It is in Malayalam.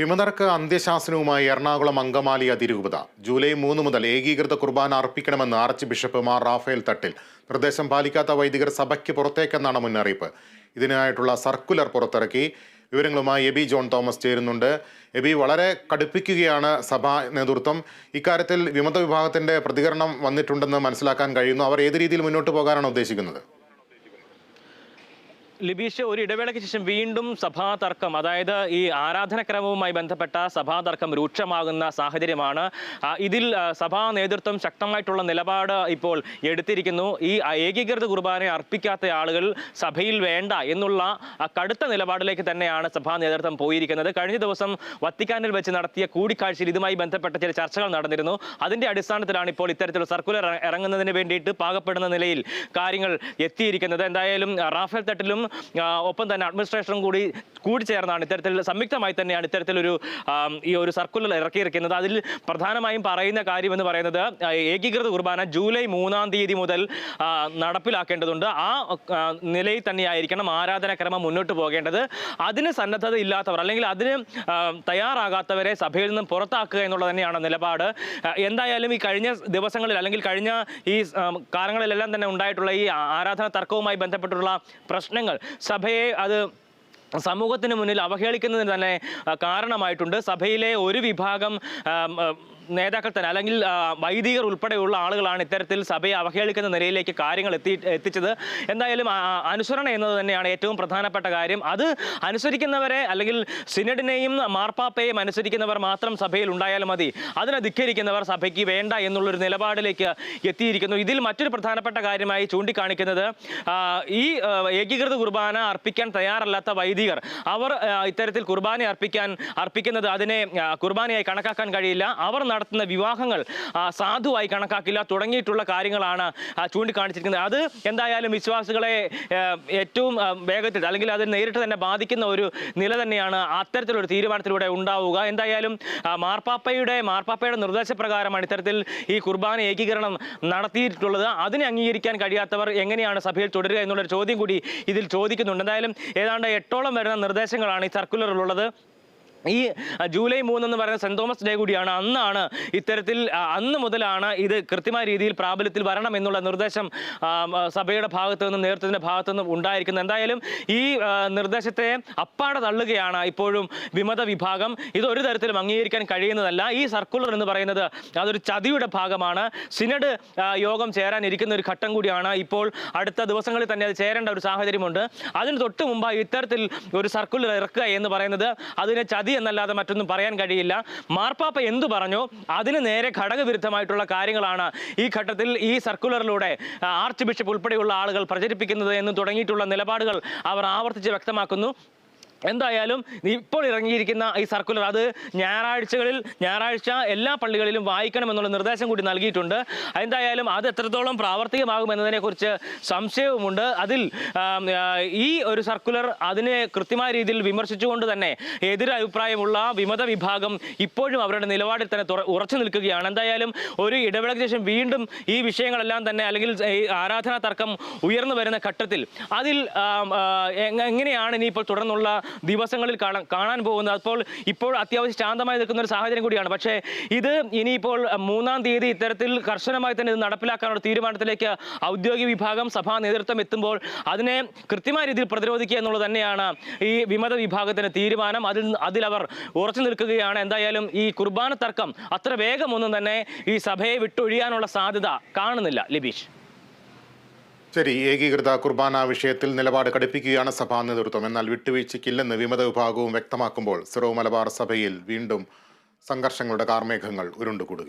വിമതർക്ക് അന്ത്യശാസനവുമായി എറണാകുളം അങ്കമാലി അതിരൂപത. ജൂലൈ മൂന്ന് മുതൽ ഏകീകൃത കുർബാന അർപ്പിക്കണമെന്ന് archbishop Mar Rafale Thattil നിർദ്ദേശം പാലിക്കാത്ത വൈദികർ സഭയ്ക്ക് പുറത്തേക്കെന്നാണ് മുന്നറിയിപ്പ്. ഇതിനായിട്ടുള്ള സർക്കുലർ പുറത്തിറക്കി. വിവരങ്ങളുമായി എബി ജോൺ തോമസ് ചേരുന്നുണ്ട്. എബി വളരെ കടുപ്പിക്കുകയാണ് സഭാ നേതൃത്വം. ഇക്കാര്യത്തിൽ വിമത വിഭാഗത്തിന്റെ പ്രതികരണം വന്നിട്ടുണ്ടെന്ന് മനസ്സിലാക്കാൻ കഴിയുന്നു. അവർ ഏത് രീതിയിൽ മുന്നോട്ട് പോകാനാണ് ഉദ്ദേശിക്കുന്നത്? ലിബീഷ് ഒരു ഇടവേളയ്ക്ക് ശേഷം വീണ്ടും സഭാ തർക്കം അതായത് ഈ ആരാധനക്രമവുമായി ബന്ധപ്പെട്ട സഭാ തർക്കം രൂക്ഷമാകുന്ന സാഹചര്യമാണ്. ഇതിൽ സഭാ നേതൃത്വം ശക്തമായിട്ടുള്ള നിലപാട് ഇപ്പോൾ എടുത്തിരിക്കുന്നു. ഈ ഏകീകൃത കുർബാന അർപ്പിക്കാത്ത ആളുകൾ സഭയിൽ വേണ്ട എന്നുള്ള കടുത്ത നിലപാടിലേക്ക് തന്നെയാണ് സഭാ നേതൃത്വം പോയിരിക്കുന്നത്. കഴിഞ്ഞ ദിവസം വത്തിക്കാനിൽ വെച്ച് നടത്തിയ കൂടിക്കാഴ്ചയിൽ ഇതുമായി ബന്ധപ്പെട്ട ചില ചർച്ചകൾ നടന്നിരുന്നു. അതിന്റെ അടിസ്ഥാനത്തിലാണ് ഇപ്പോൾ ഇത്തരത്തിലുള്ള സർക്കുലർ ഇറ- ഇറങ്ങുന്നതിന് വേണ്ടിയിട്ട് പാകപ്പെടുന്ന നിലയിൽ കാര്യങ്ങൾ എത്തിയിരിക്കുന്നത്. എന്തായാലും റാഫേൽ തട്ടിലും ഒപ്പം തന്നെ അഡ്മിനിസ്ട്രേഷനും കൂടി കൂടി ചേർന്നാണ് ഇത്തരത്തിൽ സംയുക്തമായി തന്നെയാണ് ഇത്തരത്തിലൊരു ഈ ഒരു സർക്കുലർ ഇറക്കിയിരിക്കുന്നത്. അതിൽ പ്രധാനമായും പറയുന്ന കാര്യം എന്ന് പറയുന്നത് ഏകീകൃത കുർബാന ജൂലൈ മൂന്നാം തീയതി മുതൽ നടപ്പിലാക്കേണ്ടതുണ്ട്. ആ നിലയിൽ തന്നെയായിരിക്കണം ആരാധനാക്രമം മുന്നോട്ട് പോകേണ്ടത്. അതിന് സന്നദ്ധത ഇല്ലാത്തവർ അല്ലെങ്കിൽ അതിന് തയ്യാറാകാത്തവരെ സഭയിൽ നിന്നും പുറത്താക്കുക എന്നുള്ളത് തന്നെയാണ് നിലപാട്. എന്തായാലും ഈ കഴിഞ്ഞ ദിവസങ്ങളിൽ അല്ലെങ്കിൽ കഴിഞ്ഞ ഈ കാലങ്ങളിലെല്ലാം തന്നെ ഉണ്ടായിട്ടുള്ള ഈ ആരാധന തർക്കവുമായി ബന്ധപ്പെട്ടുള്ള പ്രശ്നങ്ങൾ സഭയെ അത് സമൂഹത്തിന് മുന്നിൽ അവഹേളിക്കുന്നതിന് തന്നെ കാരണമായിട്ടുണ്ട്. സഭയിലെ ഒരു വിഭാഗം നേതാക്കൾ തന്നെ അല്ലെങ്കിൽ വൈദികർ ഉൾപ്പെടെയുള്ള ആളുകളാണ് ഇത്തരത്തിൽ സഭയെ അവഹേളിക്കുന്ന നിലയിലേക്ക് കാര്യങ്ങൾ എത്തി എത്തിച്ചത്. എന്തായാലും അനുസരണ എന്നത് തന്നെയാണ് ഏറ്റവും പ്രധാനപ്പെട്ട കാര്യം. അത് അനുസരിക്കുന്നവരെ അല്ലെങ്കിൽ സിനഡിനെയും മാർപ്പാപ്പയെയും അനുസരിക്കുന്നവർ മാത്രം സഭയിൽ ഉണ്ടായാലും മതി. അതിനെ ധിക്കരിക്കുന്നവർ സഭയ്ക്ക് വേണ്ട എന്നുള്ളൊരു നിലപാടിലേക്ക് എത്തിയിരിക്കുന്നു. ഇതിൽ മറ്റൊരു പ്രധാനപ്പെട്ട കാര്യമായി ചൂണ്ടിക്കാണിക്കുന്നത് ഈ ഏകീകൃത കുർബാന അർപ്പിക്കാൻ തയ്യാറല്ലാത്ത വൈദികർ അവർ ഇത്തരത്തിൽ കുർബാന അർപ്പിക്കാൻ അർപ്പിക്കുന്നത് അതിനെ കുർബാനയായി കണക്കാക്കാൻ കഴിയില്ല. അവർ നടത്തുന്ന വിവാഹങ്ങൾ സാധുവായി കണക്കാക്കില്ല തുടങ്ങിയിട്ടുള്ള കാര്യങ്ങളാണ് ചൂണ്ടിക്കാണിച്ചിരിക്കുന്നത്. അത് എന്തായാലും വിശ്വാസികളെ ഏറ്റവും വേഗത്തിൽ അല്ലെങ്കിൽ അത് നേരിട്ട് തന്നെ ബാധിക്കുന്ന ഒരു നില തന്നെയാണ് അത്തരത്തിലൊരു തീരുമാനത്തിലൂടെ ഉണ്ടാവുക. എന്തായാലും മാർപ്പാപ്പയുടെ മാർപ്പാപ്പയുടെ നിർദ്ദേശപ്രകാരമാണ് ഇത്തരത്തിൽ ഈ കുർബാന ഏകീകരണം നടത്തിയിട്ടുള്ളത്. അതിനെ അംഗീകരിക്കാൻ കഴിയാത്തവർ എങ്ങനെയാണ് സഭയിൽ തുടരുക എന്നുള്ളൊരു ചോദ്യം കൂടി ഇതിൽ ചോദിക്കുന്നുണ്ട്. എന്തായാലും ഏതാണ്ട് എട്ടോളം വരുന്ന നിർദ്ദേശങ്ങളാണ് ഈ സർക്കുലറിലുള്ളത്. ഈ ജൂലൈ മൂന്ന് എന്ന് പറയുന്ന സെന്റ് തോമസ് ഡേ കൂടിയാണ് അന്നാണ് ഇത്തരത്തിൽ അന്ന് മുതലാണ് ഇത് കൃത്യമായ രീതിയിൽ പ്രാബല്യത്തിൽ വരണം എന്നുള്ള നിർദ്ദേശം സഭയുടെ ഭാഗത്തു നിന്നും നേതൃത്വത്തിന്റെ ഭാഗത്തു നിന്നും ഉണ്ടായിരിക്കുന്നത്. എന്തായാലും ഈ നിർദ്ദേശത്തെ അപ്പാടെ തള്ളുകയാണ് ഇപ്പോഴും വിമത വിഭാഗം. ഇത് ഒരു തരത്തിലും അംഗീകരിക്കാൻ കഴിയുന്നതല്ല. ഈ സർക്കുലർ എന്ന് പറയുന്നത് അതൊരു ചതിയുടെ ഭാഗമാണ്. സിനഡ് യോഗം ചേരാനിരിക്കുന്ന ഒരു ഘട്ടം കൂടിയാണ്. ഇപ്പോൾ അടുത്ത ദിവസങ്ങളിൽ തന്നെ അത് ചേരേണ്ട ഒരു സാഹചര്യമുണ്ട്. അതിന് തൊട്ട് മുമ്പായി ഇത്തരത്തിൽ ഒരു സർക്കുലർ ഇറക്കുക എന്ന് പറയുന്നത് അതിനെ ചതി എന്നല്ലാതെ മറ്റൊന്നും പറയാൻ കഴിയില്ല. മാർപ്പാപ്പ എന്തു പറഞ്ഞോ? അതിന് നേരെ ഘടകവിരുദ്ധമായിട്ടുള്ള കാര്യങ്ങളാണ് ഈ ഘട്ടത്തിൽ ഈ സർക്കുലറിലൂടെ ആർച്ച് ബിഷപ്പ് ഉൾപ്പെടെയുള്ള ആളുകൾ പ്രചരിപ്പിക്കുന്നത് എന്ന് തുടങ്ങിയിട്ടുള്ള നിലപാടുകൾ അവർ ആവർത്തിച്ച് വ്യക്തമാക്കുന്നു. എന്തായാലും ഇപ്പോൾ ഇറങ്ങിയിരിക്കുന്ന ഈ സർക്കുലർ അത് ഞായറാഴ്ചകളിൽ ഞായറാഴ്ച എല്ലാ പള്ളികളിലും വായിക്കണമെന്നുള്ള നിർദ്ദേശം കൂടി നൽകിയിട്ടുണ്ട്. എന്തായാലും അത് എത്രത്തോളം പ്രാവർത്തികമാകും എന്നതിനെക്കുറിച്ച് സംശയവുമുണ്ട്. അതിൽ ഈ ഒരു സർക്കുലർ അതിനെ കൃത്യമായ രീതിയിൽ വിമർശിച്ചുകൊണ്ട് തന്നെ എതിരഭിപ്രായമുള്ള വിമത വിഭാഗം ഇപ്പോഴും അവരുടെ നിലപാടിൽ തന്നെ ഉറച്ചു നിൽക്കുകയാണ്. എന്തായാലും ഒരു ഇടവേളയ്ക്ക് ശേഷം വീണ്ടും ഈ വിഷയങ്ങളെല്ലാം തന്നെ അല്ലെങ്കിൽ ആരാധനാ തർക്കം ഉയർന്നു വരുന്ന ഘട്ടത്തിൽ അതിൽ എങ്ങനെയാണ് ഇനിയിപ്പോൾ തുടർന്നുള്ള ദിവസങ്ങളിൽ കാണാൻ കാണാൻ പോകുന്നത്. അപ്പോൾ ഇപ്പോൾ അത്യാവശ്യം ശാന്തമായി നിൽക്കുന്ന ഒരു സാഹചര്യം കൂടിയാണ്. പക്ഷേ ഇത് ഇനിയിപ്പോൾ മൂന്നാം തീയതി ഇത്തരത്തിൽ കർശനമായി തന്നെ ഇത് നടപ്പിലാക്കാനുള്ള തീരുമാനത്തിലേക്ക് ഔദ്യോഗിക വിഭാഗം സഭാ നേതൃത്വം എത്തുമ്പോൾ അതിനെ കൃത്യമായ രീതിയിൽ പ്രതിരോധിക്കുക എന്നുള്ളത് തന്നെയാണ് ഈ വിമത വിഭാഗത്തിന്റെ തീരുമാനം. അതിൽ അവർ ഉറച്ചു നിൽക്കുകയാണ്. എന്തായാലും ഈ കുർബാന തർക്കം അത്ര വേഗമൊന്നും തന്നെ ഈ സഭയെ വിട്ടൊഴിയാനുള്ള സാധ്യത കാണുന്നില്ല. ലിബീഷ്. ശരി ഏകീകൃത കുർബാന വിഷയത്തിൽ നിലപാട് കടുപ്പിക്കുകയാണ് സഭാ നേതൃത്വം. എന്നാൽ വിട്ടുവീഴ്ചയ്ക്കില്ലെന്ന് വിമത വിഭാഗവും വ്യക്തമാക്കുമ്പോൾ സിറോ മലബാർ സഭയിൽ വീണ്ടും സംഘർഷങ്ങളുടെ കാർമേഘങ്ങൾ ഉരുണ്ടുകൂടുകയാണ്.